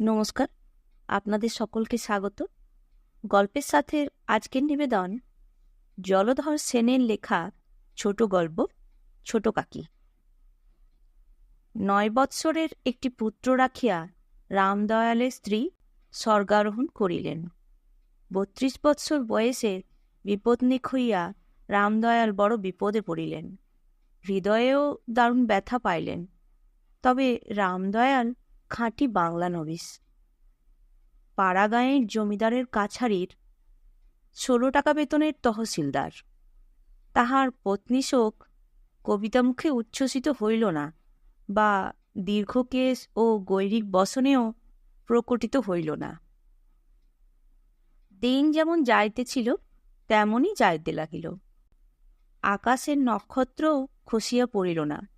নমস্কার, আপনাদের সকলকে স্বাগত। গল্পের সাথে আজকের নিবেদন জলধর সেনের লেখা ছোট গল্প, ছোট কাকি। নয় বৎসরের একটি পুত্র রাখিয়া রামদয়ালের স্ত্রী স্বর্গারোহণ করিলেন। বত্রিশ বৎসর বয়সে বিপদনিক হইয়া রামদয়াল বড় বিপদে পড়িলেন। হৃদয়েও দারুণ ব্যথা পাইলেন। তবে রামদয়াল খাঁটি বাংলা নবিস পাড়াগাঁয়ের জমিদারের কাছারির ষোলো টাকা বেতনের তহসিলদার। তাহার পত্নী শোক কবিতামুখে উচ্ছ্বসিত হইল না বা দীর্ঘকেশ ও গৈরিক বসনেও প্রকটিত হইল না। দিন যেমন যাইতেছিল, তেমনই যাইতে লাগিল। আকাশের নক্ষত্রও খসিয়া পড়িল না।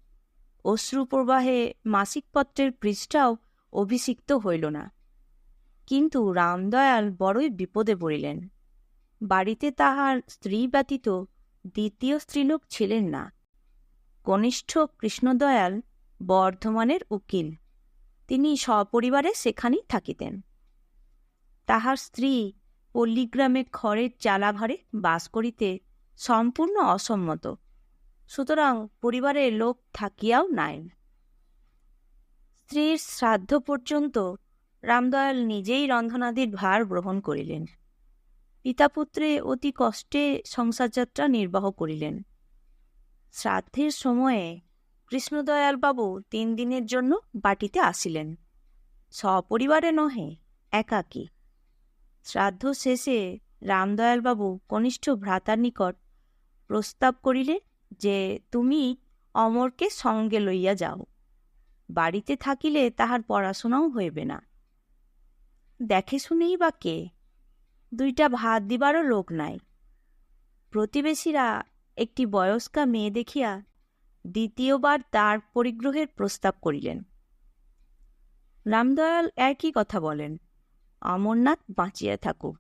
অশ্রুপ্রবাহে মাসিকপত্রের পৃষ্ঠাও অভিষিক্ত হইল না। কিন্তু রামদয়াল বড়ই বিপদে পড়িলেন। বাড়িতে তাহার স্ত্রী ব্যতীত দ্বিতীয় স্ত্রীলোক ছিলেন না। কনিষ্ঠ কৃষ্ণদয়াল বর্ধমানের উকিল। তিনি সপরিবারে সেখানেই থাকিতেন। তাহার স্ত্রী পল্লীগ্রামে খড়ের চালাঘরে বাস করিতে সম্পূর্ণ অসম্মত। সুতরাং পরিবারের লোক থাকিয়াও নাই স্ত্রীর শ্রাদ্ধ পর্যন্ত রামদয়াল নিজেই রন্ধনাদির ভার গ্রহণ করিলেন। পিতাপুত্রে অতি কষ্টে সংসারযাত্রা নির্বাহ করিলেন। শ্রাদ্ধের সময়ে কৃষ্ণদয়ালবাবু তিন দিনের জন্য বাটিতে আসিলেন। সপরিবারে নহে, একাকী। শ্রাদ্ধ শেষে রামদয়ালবাবু কনিষ্ঠ ভ্রাতার নিকট প্রস্তাব করিলে যে, তুমি অমরকে সঙ্গে লইয়া যাও। বাড়িতে থাকিলে তাহার পড়াশোনাও হইবে না। দেখে শুনেই বা কে? দুইটা ভাত দিবারও লোক নাই। প্রতিবেশীরা একটি বয়স্কা মেয়ে দেখিয়া দ্বিতীয়বার তার পরিগ্রহের প্রস্তাব করিলেন। রামদয়াল একই কথা বলেন, অমরনাথ বাঁচিয়া থাকুক।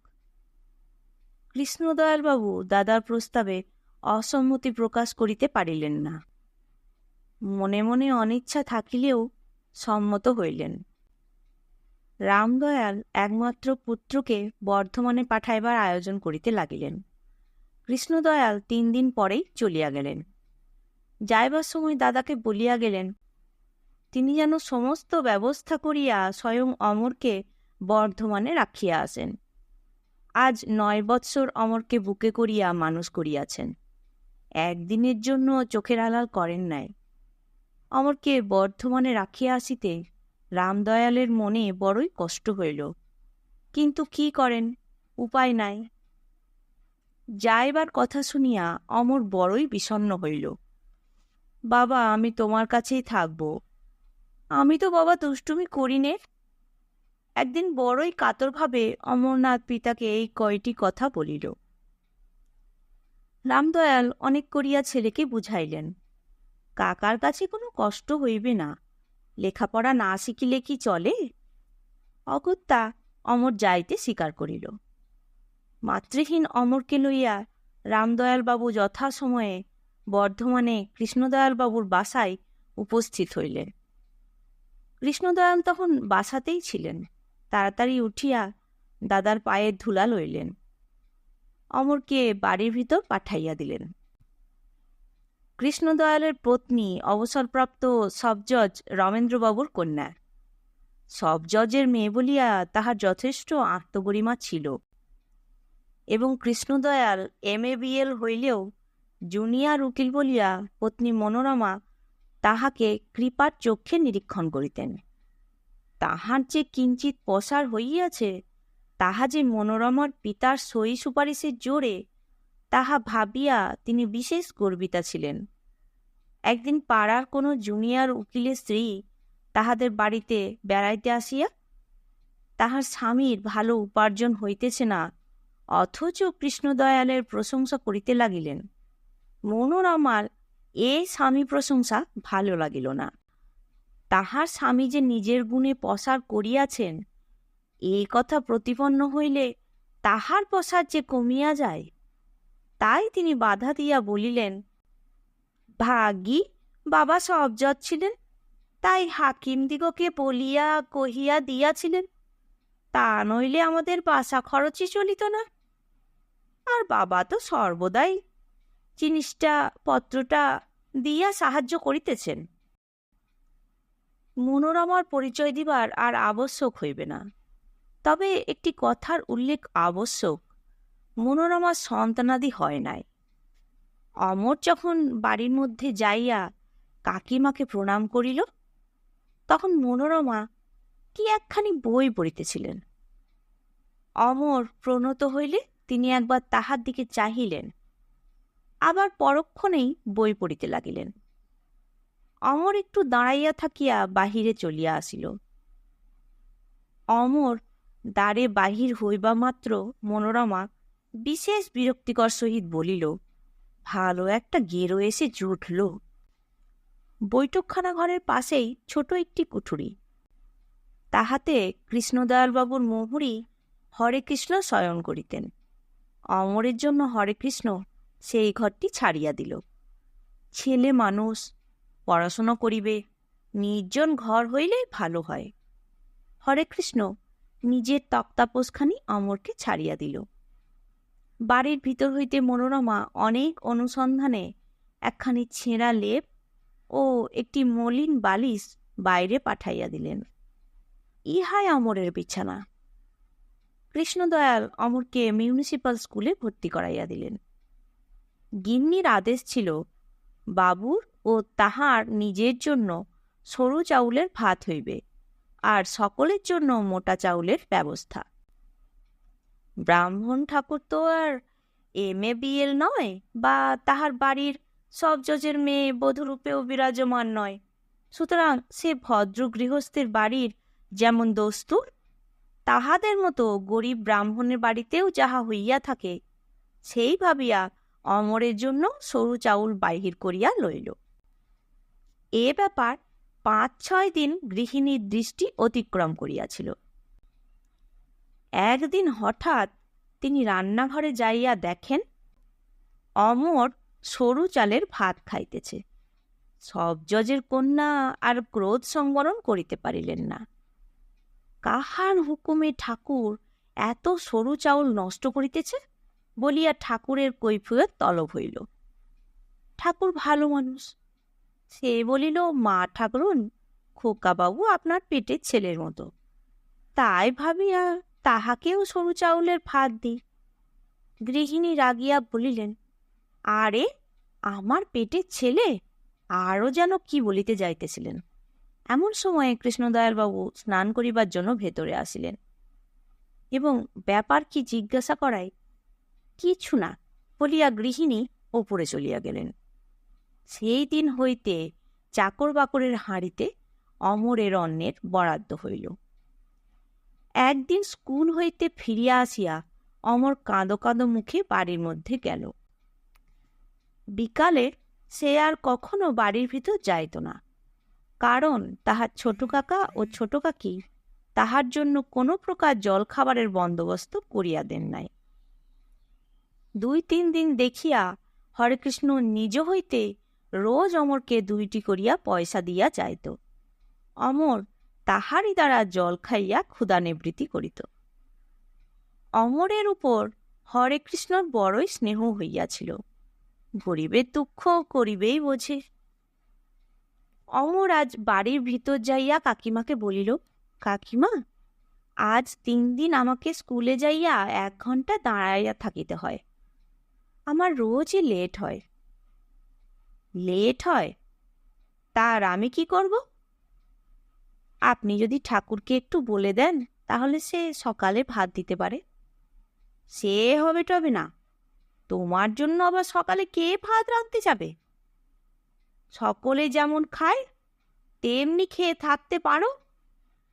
কৃষ্ণদয়ালবাবু দাদার প্রস্তাবে অসম্মতি প্রকাশ করিতে পারিলেন না। মনে মনে অনিচ্ছা থাকিলেও সম্মত হইলেন। রামদয়াল একমাত্র পুত্রকে বর্ধমানে পাঠাইবার আয়োজন করিতে লাগিলেন। কৃষ্ণদয়াল তিন দিন পরেই চলিয়া গেলেন। যাইবার সময় দাদাকে বলিয়া গেলেন, তিনি যেন সমস্ত ব্যবস্থা করিয়া স্বয়ং অমরকে বর্ধমানে রাখিয়া আসেন আজ নয় বৎসর অমরকে বুকে করিয়া মানুষ করিয়াছেন। একদিনের জন্য চোখের আড়াল করেন নাই। অমরকে বর্ধমানে রাখিয়া আসিতে রামদয়ালের মনে বড়ই কষ্ট হইল। কিন্তু কি করেন? উপায় নাই। যাইবার কথা শুনিয়া অমর বড়ই বিষণ্ন হইল। বাবা, আমি তোমার কাছেই থাকব। আমি তো বাবা দুষ্টুমি করি নে। একদিন বড়ই কাতরভাবে অমরনাথ পিতাকে এই কয়টি কথা বলিল। রামদয়াল অনেক করিয়া ছেলেকে বুঝাইলেন। কাকার কাছে কোনো কষ্ট হইবে না। লেখাপড়া না শিখিলে কি চলে? অগত্যা অমর যাইতে স্বীকার করিল। মাতৃহীন অমরকে লইয়া রামদয়ালবাবু যথাসময়ে বর্ধমানে কৃষ্ণদয়ালবাবুর বাসায় উপস্থিত হইলেন। কৃষ্ণদয়াল তখন বাসাতেই ছিলেন। তাড়াতাড়ি উঠিয়া দাদার পায়ের ধুলা লইলেন। অমরকে বাড়ির ভিতর পাঠাইয়া দিলেন। কৃষ্ণদয়ালের পত্নী, অবসরপ্রাপ্ত সবজজ রমেন্দ্রবাবুর কন্যা। সবজজের মেয়ে বলিয়া তাহার যথেষ্ট আত্মগরিমা ছিল। এবং কৃষ্ণদয়াল এম এ বিএল হইলেও জুনিয়র উকিল বলিয়া পত্নী মনোরমা তাহাকে কৃপার চক্ষে নিরীক্ষণ করিতেন। তাহার যে কিঞ্চিত পসার হইয়াছে, তাহা যে মনোরমার পিতার সই সুপারিশের জোরে তাহা ভাবিয়া তিনি বিশেষ গর্বিতা ছিলেন। একদিন পাড়ার কোনো জুনিয়র উকিলের স্ত্রী তাহাদের বাড়িতে বেড়াইতে আসিয়া, তাহার স্বামীর ভালো উপার্জন হইতেছে না, অথচ কৃষ্ণদয়ালের প্রশংসা করিতে লাগিলেন। মনোরমার এ স্বামী প্রশংসা ভালো লাগিল না। তাহার স্বামী যে নিজের গুণে পসার করিয়াছেন এই কথা প্রতিপন্ন হইলে তাহার পসার যে কমিয়া যায় তাই তিনি বাধা দিয়া বলিলেন, ভাগী, বাবা সব ছিলেন তাই হাকিমদিগকে বলিয়া কহিয়া দিয়াছিলেন, তা নইলে আমাদের বাসা খরচই চলিত না। আর বাবা তো সর্বদাই জিনিসটা, পত্রটা দিয়া সাহায্য করিতেছেন। মনোরমার পরিচয় দিবার আর আবশ্যক হইবে না। তবে একটি কথার উল্লেখ আবশ্যক। মনোরমার সন্তানাদি হয় নাই। অমর যখন বাড়ির মধ্যে যাইয়া কাকিমাকে প্রণাম করিল, তখন মনোরমা কি একখানি বই পড়িতেছিলেন। অমর প্রণত হইলে তিনি একবার তাহার দিকে চাহিলেন, আবার পরক্ষণেই বই পড়িতে লাগিলেন। অমর একটু দাঁড়াইয়া থাকিয়া বাহিরে চলিয়া আসিল। অমর দ্বারে বাহির হইবা মাত্র মনোরমা বিশেষ বিরক্তিকর সহিত বলিল, ভালো একটা গেরো এসে জুটল। বৈঠকখানা ঘরের পাশেই ছোট একটি কুঠুরি। তাহাতে কৃষ্ণদয়ালবাবুর মোহরি হরে কৃষ্ণ শয়ন করিতেন। অমরের জন্য হরে কৃষ্ণ সেই ঘরটি ছাড়িয়া দিল। ছেলে মানুষ, পড়াশুনো করিবে, নির্জন ঘর হইলেই ভালো হয়। হরে কৃষ্ণ নিজের তক্তাপোষখানি অমরকে ছাড়িয়া দিল। বাড়ির ভিতর হইতে মনোরমা অনেক অনুসন্ধানে একখানি ছেঁড়া লেপ ও একটি মলিন বালিশ বাইরে পাঠাইয়া দিলেন। ইহাই অমরের বিছানা। কৃষ্ণদয়াল অমরকে মিউনিসিপাল স্কুলে ভর্তি করাইয়া দিলেন। গিন্নির আদেশ ছিল, বাবুর ও তাহার নিজের জন্য সরু চাউলের ভাত হইবে, আর সকলের জন্য মোটা চাউলের ব্যবস্থা। ব্রাহ্মণ ঠাকুর তো আর এম এ বিএল নয় বা তাহার বাড়ির সব জজের মেয়ে বধূরূপেও বিরাজমান নয়। সুতরাং সে ভদ্র গৃহস্থের বাড়ির যেমন দস্তুর তাহাদের মতো গরিব ব্রাহ্মণের বাড়িতেও যাহা হইয়া থাকে, সেই ভাবিয়া অমরের জন্য সরু চাউল বাহির করিয়া লইল। এ ব্যাপার পাঁচ ছয় দিন গৃহিণীর দৃষ্টি অতিক্রম করিয়াছিল। একদিন হঠাৎ তিনি রান্নাঘরে যাইয়া দেখেন, অমর সরু চালের ভাত খাইতেছে। সব জজের কন্যা আর ক্রোধ সংবরণ করিতে পারিলেন না। কাহার হুকুমে ঠাকুর এত সরু চাউল নষ্ট করিতেছে বলিয়া ঠাকুরের কৈফিয়ত তলব হইল। ঠাকুর ভালো মানুষ, সে বলিল, মা ঠাকুরুন, খোকাবাবু আপনার পেটের ছেলের মতো। তাই ভাবিয়া তাহাকেও সরু চাউলের ভাত দি গৃহিণী রাগিয়া বলিলেন, আরে, আমার পেটের ছেলে? আরও যেন কি বলিতে যাইতেছিলেন? এমন সময়ে কৃষ্ণদয়ালবাবু স্নান করিবার জন্য ভেতরে আসিলেন এবং ব্যাপার কি জিজ্ঞাসা করায়, কিছু না, বলিয়া গৃহিণী ওপরে চলিয়া গেলেন। সেই দিন হইতে চাকর বাকরের হাঁড়িতে অমরের অন্নের বরাদ্দ হইল। একদিন স্কুল হইতে ফিরিয়া আসিয়া অমর কাঁদো কাঁদো মুখে বাড়ির মধ্যে গেল। বিকালে সে আর কখনো বাড়ির ভিতর যাইত না। কারণ তাহার ছোট কাকা ও ছোট কাকি তাহার জন্য কোনো প্রকার জলখাবারের বন্দোবস্ত করিয়া দেন নাই। দুই তিন দিন দেখিয়া হরেকৃষ্ণ নিজ হইতে রোজ অমরকে দুইটি করিয়া পয়সা দিয়া যাইত অমর তাহারই দ্বারা জল খাইয়া ক্ষুদা নিবৃত্তি করিত। অমরের উপর হরে কৃষ্ণর বড়ই স্নেহ হইয়াছিল। গরিবের দুঃখ করিবেই বোঝে। অমর আজ বাড়ির ভিতর যাইয়া কাকিমাকে বলিল, কাকিমা, আজ তিন দিন আমাকে স্কুলে যাইয়া এক ঘণ্টা দাঁড়াইয়া থাকিতে হয়। আমার রোজই লেট হয়। লেট হয়? তার আমি কি করব? আপনি যদি ঠাকুরকে একটু বলে দেন, তাহলে সে সকালে ভাত দিতে পারে। সে হবে টবে না। তোমার জন্য আবার সকালে কে ভাত রাঁধতে যাবে? সকলে যেমন খায়, তেমনি খেয়ে থাকতে পারো।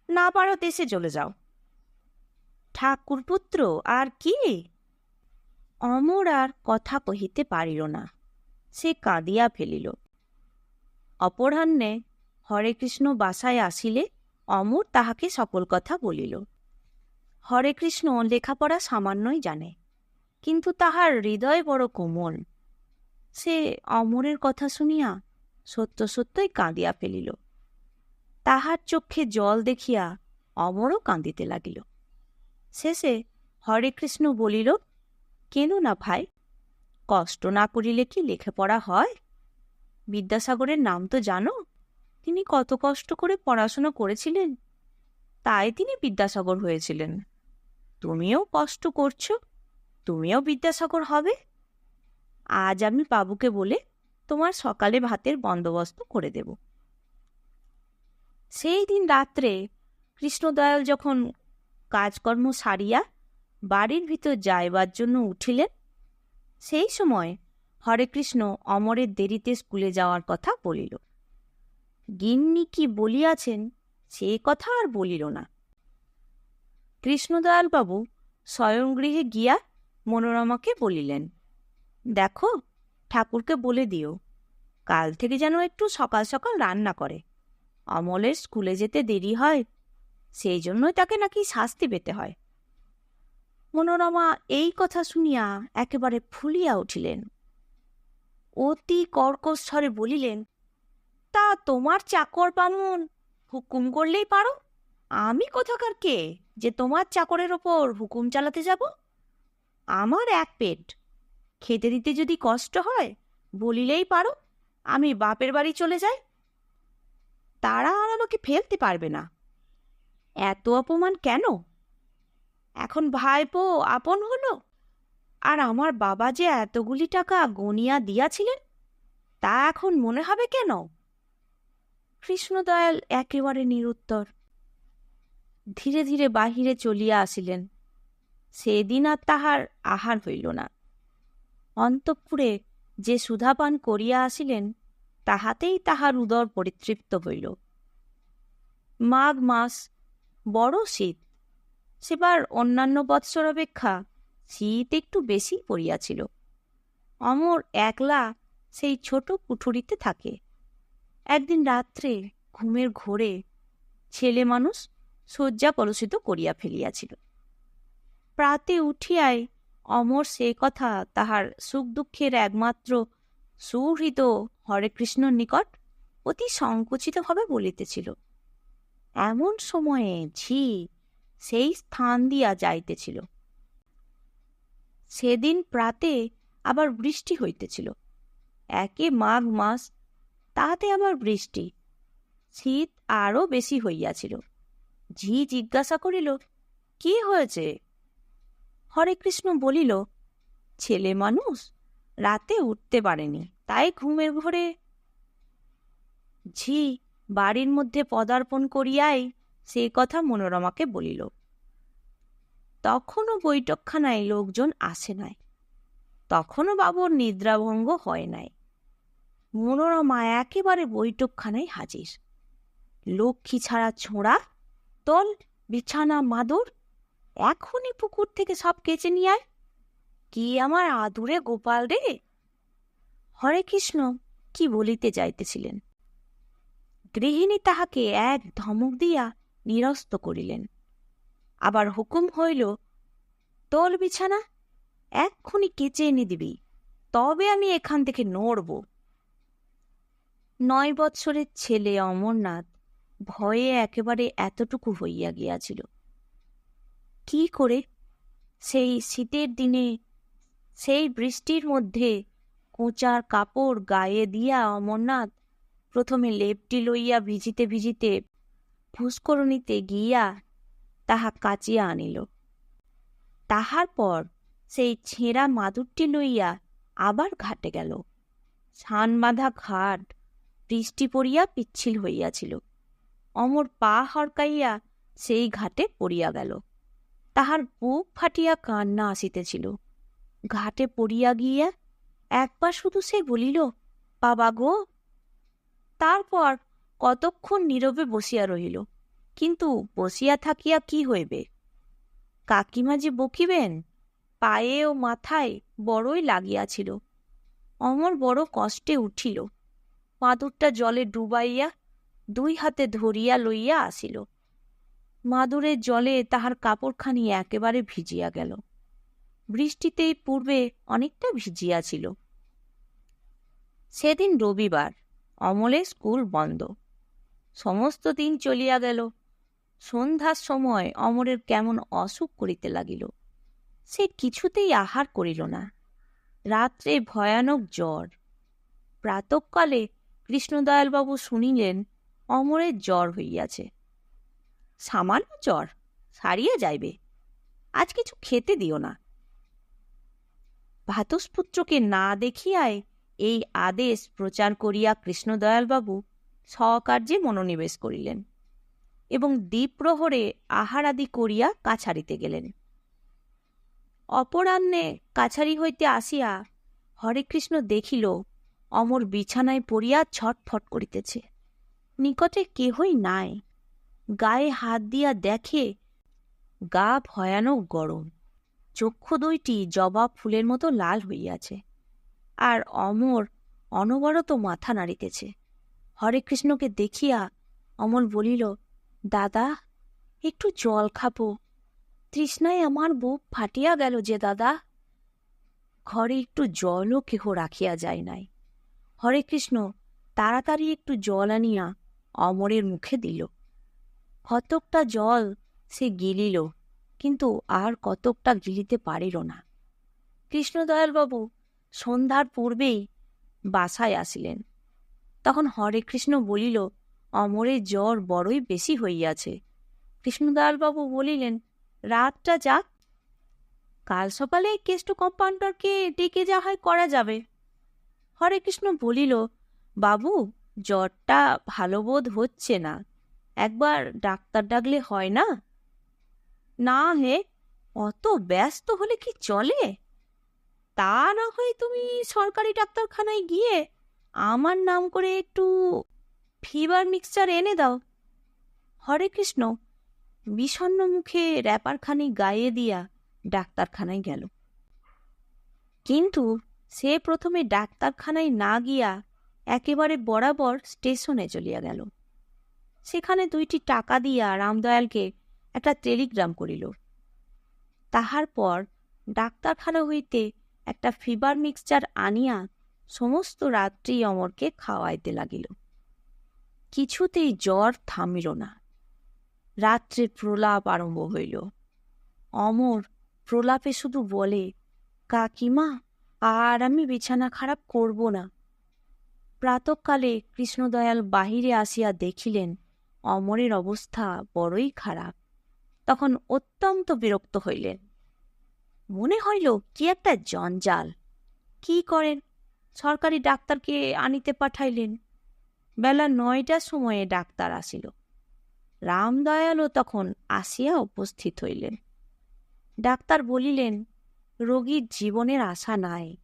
না পারো দেশে চলে যাও। ঠাকুরপুত্র, আর কি? অমর আর কথা কহিতে পারিল না। সে কাঁদিয়া ফেলিল। অপরাহ্নে হরে কৃষ্ণ বাসায় আসিলে অমর তাহাকে সকল কথা বলিল। হরে কৃষ্ণ লেখাপড়া সামান্যই জানে, কিন্তু তাহার হৃদয় বড় কোমল। সে অমরের কথা শুনিয়া সত্য সত্যই কাঁদিয়া ফেলিল। তাহার চক্ষে জল দেখিয়া অমরও কাঁদিতে লাগিল। শেষে হরে কৃষ্ণ বলিল, কেন না ভাই, কষ্ট না করিলে কি লেখে পড়া হয়? বিদ্যাসাগরের নাম তো জানো তিনি কত কষ্ট করে পড়াশোনা করেছিলেন? তাই তিনি বিদ্যাসাগর হয়েছিলেন। তুমিও কষ্ট করছ, তুমিও বিদ্যাসাগর হবে। আজ আমি বাবুকে বলে তোমার সকালে ভাতের বন্দোবস্ত করে দেব। সেই দিন রাত্রে কৃষ্ণদয়াল যখন কাজকর্ম সারিয়া বাড়ির ভিতর যাইবার জন্য উঠিলেন, সেই সময় হরেকৃষ্ণ অমরের দেরিতে স্কুলে যাওয়ার কথা বলিল। গিন্নি কি বলিয়াছেন? সে কথা আর বলিল না। কৃষ্ণদয়ালবাবু স্বয়ংগৃহে গিয়া মনোরমাকে বলিলেন, দেখো, ঠাকুরকে বলে দিও, কাল থেকে যেন একটু সকাল সকাল রান্না করে। অমলের স্কুলে যেতে দেরি হয়, সেই জন্যই তাকে নাকি শাস্তি পেতে হয়। মনোরমা এই কথা শুনিয়া একেবারে ফুলিয়া উঠিলেন। অতি কর্কশ স্বরে বলিলেন তা তোমার চাকর বামুন? হুকুম করলেই পারো। আমি কোথাকার কে যে তোমার চাকরের ওপর হুকুম চালাতে যাব? আমার এক পেট। খেতে দিতে যদি কষ্ট হয়, বলিলেই পারো, আমি বাপের বাড়ি চলে যাই। তারা আর আমাকে ফেলতে পারবে না। এত অপমান কেন? এখন ভাইপো আপন হলো? আর আমার বাবা যে এতগুলি টাকা গনিয়া দিয়াছিলেন, তা এখন মনে হবে কেন? কৃষ্ণদয়াল একেবারে নিরুত্তর। ধীরে ধীরে বাহিরে চলিয়া আসিলেন। সেদিন আর তাহার আহার হইল না। অন্তঃপুরে যে সুধাপান করিয়া আসিলেন, তাহাতেই তাহার উদর পরিতৃপ্ত হইল। মাঘ মাস বড় শীত। সেবার অন্যান্য বৎসর অপেক্ষা শীত একটু বেশি পড়িয়াছিল। অমর একলা সেই ছোট কুঠুরিতে থাকে। একদিন রাত্রে ঘুমের ঘোরে ছেলে মানুষ শয্যা কলুষিত করিয়া ফেলিয়াছিল। প্রাতে উঠিয়াই অমর সে কথা তাহার সুখ দুঃখের একমাত্র সুহৃদ হরেকৃষ্ণর নিকট অতি সংকুচিতভাবে বলিতেছিল, এমন সময়ে ঝি সেই স্থান দিয়া যাইতেছিল। সেদিন প্রাতে আবার বৃষ্টি হইতেছিল। একে মাঘ মাস তাহাতে আবার বৃষ্টি। শীত আরও বেশি হইয়াছিল। ঝি জিজ্ঞাসা করিল, কি হয়েছে? হরে কৃষ্ণ বলিল, ছেলে মানুষ, রাতে উঠতে পারেনি, তাই ঘুমের ঘরে ঝি বাড়ির মধ্যে পদার্পণ করিয়াই সে কথা মনোরমাকে বলিল। তখনও বৈঠকখানায় লোকজন আসে নাই। তখনও বাবুর নিদ্রাভঙ্গ হয় নাই। মনোরমা একেবারে বৈঠকখানায় হাজির। লক্ষ্মী ছাড়া ছোঁড়া, তল, বিছানা, মাদুর, এখনই পুকুর থেকে সব কেচে নিয়ে আয়। কি আমার আদুরে গোপাল রে? হরে কৃষ্ণ, কি বলিতে যাইতেছিলেন? গৃহিণী তাহাকে এক ধমক দিয়া নিরস্ত করিলেন। আবার হুকুম হইল, তোল, বিছানা, এক্ষুনি কেচে এনে দিবি, তবে আমি এখান থেকে নড়ব। নয় বৎসরের ছেলে অমরনাথ ভয়ে একেবারে এতটুকু হইয়া গিয়াছিল। কি করে? সেই শীতের দিনে, সেই বৃষ্টির মধ্যে কোঁচার কাপড় গায়ে দিয়া অমরনাথ প্রথমে লেপটি লইয়া ভিজিতে ভিজিতে পুষ্করণীতে গিয়া তাহা কাচিয়া আনিল। তাহার পর সেই ছেঁড়া মাদুরটি লইয়া আবার ঘাটে গেল। ছান বাঁধা ঘাট বৃষ্টি পড়িয়া পিচ্ছিল হইয়াছিল। অমর পা হরকাইয়া সেই ঘাটে পড়িয়া গেল। তাহার বুক ফাটিয়া কান্না আসিতেছিল। ঘাটে পড়িয়া গিয়া একবার শুধু সে বলিল, বাবা গো! তারপর কতক্ষণ নীরবে বসিয়া রহিল। কিন্তু বসিয়া থাকিয়া কি হইবে? কাকিমা যে বকিবেন, পায়ে ও মাথায় বড়ই লাগিয়াছিল। অমর বড় কষ্টে উঠিল। মাদুরটা জলে ডুবাইয়া দুই হাতে ধরিয়া লইয়া আসিল। মাদুরের জলে তাহার কাপড়খানি একেবারে ভিজিয়া গেল। বৃষ্টিতেই পূর্বে অনেকটা ভিজিয়াছিল সেদিন রবিবার, অমলে স্কুল বন্ধ। সমস্ত দিন চলিয়া গেল। সন্ধ্যার সময় অমরের কেমন অসুখ করিতে লাগিল। সে কিছুতেই আহার করিল না। রাত্রে ভয়ানক জ্বর। প্রাতকালে কৃষ্ণদয়ালবাবু শুনিলেন, অমরের জ্বর হইয়াছে। সামান্য জ্বর, সারিয়া যাইবে, আজ কিছু খেতে দিও না। ভাতস্পুত্রকে না দেখিয়ায় এই আদেশ প্রচার করিয়া কৃষ্ণদয়ালবাবু স্বকার্যে মনোনিবেশ করিলেন এবং দ্বীপ্রহরে আহারাদি করিয়া কাছারিতে গেলেন। অপরাহ্নে কাছারি হইতে আসিয়া হরেকৃষ্ণ দেখিল অমর বিছানায় পড়িয়া ছটফট করিতেছে। নিকটে কেহই নাই। গায়ে হাত দিয়া দেখে গা ভয়ানক গরম। চক্ষু দুইটি জবা ফুলের মতো লাল হইয়াছে আর অমর অনবরত মাথা নাড়িতেছে। হরেকৃষ্ণকে দেখিয়া অমর বলিল, দাদা, একটু জল খাব। তৃষ্ণায় আমার বুক ফাটিয়া গেল যে দাদা। ঘরে একটু জলও কেহ রাখিয়া যায় নাই। হরে কৃষ্ণ, তাড়াতাড়ি একটু জল আনিয়া অমরের মুখে দিল। কতকটা জল সে গিলিল, কিন্তু আর কতকটা গিলিতে পারিল না। কৃষ্ণদয়ালবাবু সন্ধ্যার পূর্বেই বাসায় আসিলেন। তখন হরে কৃষ্ণ বলিল অমরের জ্বর বড়ই বেশি হইয়াছে। কৃষ্ণদয়ালবাবু বলিলেন, রাতটা যাক। কাল সকালে কেষ্ট কম্পাউন্ডারকে ডেকে যা হয় করা যাবে। হরে কৃষ্ণ বলিল, বাবু, জ্বরটা ভালো বোধ হচ্ছে না। একবার ডাক্তার ডাকলে হয় না? না হে, অত ব্যস্ত হলে কি চলে? তা না হয় তুমি সরকারি ডাক্তারখানায় গিয়ে আমার নাম করে একটু ফিভার মিক্সচার এনে দাও। হরে কৃষ্ণ বিষণ্ন মুখে র্যাপারখানি গায়ে দিয়া ডাক্তারখানায় গেল। কিন্তু সে প্রথমে ডাক্তারখানায় না গিয়া একেবারে বরাবর স্টেশনে চলিয়া গেল। সেখানে দুইটি টাকা দিয়া রামদয়ালকে একটা টেলিগ্রাম করিল। তাহার পর ডাক্তারখানা হইতে একটা ফিভার মিক্সচার আনিয়া সমস্ত রাত্রি অমরকে খাওয়াইতে লাগিল। কিছুতেই জ্বর থামিল না। রাত্রে প্রলাপ আরম্ভ হইল। অমর প্রলাপে শুধু বলে, কাকিমা আর আমি বিছানা খারাপ করব না। প্রাতকালে কৃষ্ণদয়াল বাহিরে আসিয়া দেখিলেন, অমরের অবস্থা বড়ই খারাপ। তখন অত্যন্ত বিরক্ত হইলেন। মনে হইল, কি একটা জঞ্জাল। কি করেন? সরকারি ডাক্তারকে আনিতে পাঠাইলেন। বেলা নয়টার সময়ে ডাক্তার আসিল। রামদয়ালও তখন আসিয়া উপস্থিত হইলেন। ডাক্তার বলিলেন রোগীর জীবনের আশা নাই।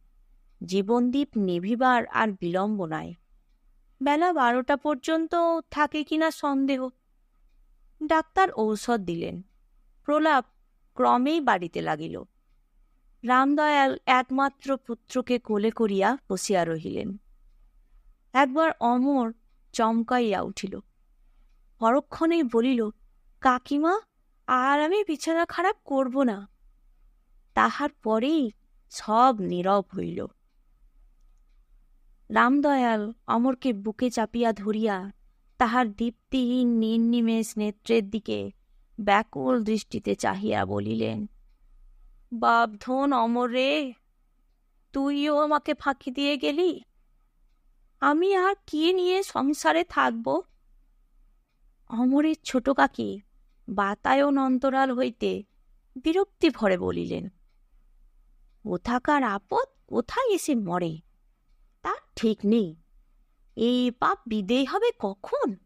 জীবনদ্বীপ নেভিবার আর বিলম্ব নাই। বেলা বারোটা পর্যন্ত থাকে কিনা সন্দেহ। ডাক্তার ঔষধ দিলেন। প্রলাপ ক্রমেই বাড়িতে লাগিল। রামদয়াল একমাত্র পুত্রকে কোলে করিয়া বসিয়া রহিলেন। একবার অমর চমকাইয়া উঠিল। পরক্ষণেই বলিল, কাকিমা, আর আমি বিছানা খারাপ করব না। তাহার পরেই সব নীরব হইল। রামদয়াল অমরকে বুকে চাপিয়া ধরিয়া তাহার দীপ্তিহীন নির্নিমেষ নেত্রের দিকে ব্যাকুল দৃষ্টিতে চাহিয়া বলিলেন, বাপধন অমর রে, তুইও আমাকে ফাঁকি দিয়ে গেলি? আমি আর কি নিয়ে সংসারে থাকব? অমরের ছোট কাকি বাতায়ন অন্তরাল হইতে বিরক্তি ভরে বলিলেন কোথাকার আপদ, কোথায় এসে মরে? তা ঠিক নেই। এই পাপ বিদেয় হবে কখন?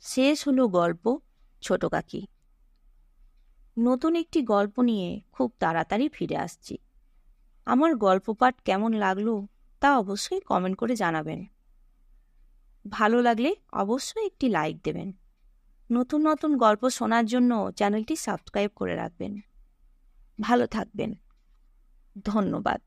শেষ হলো গল্প, ছোট কাকি। নতুন একটি গল্প নিয়ে খুব তাড়াতাড়ি ফিরে আসছি। আমার গল্প পাঠ কেমন লাগল তা অবশ্যই কমেন্ট করে জানাবেন। ভালো লাগলে অবশ্যই একটি লাইক দেবেন। নতুন নতুন গল্প শোনার জন্য চ্যানেলটি সাবস্ক্রাইব করে রাখবেন। ভালো থাকবেন। ধন্যবাদ।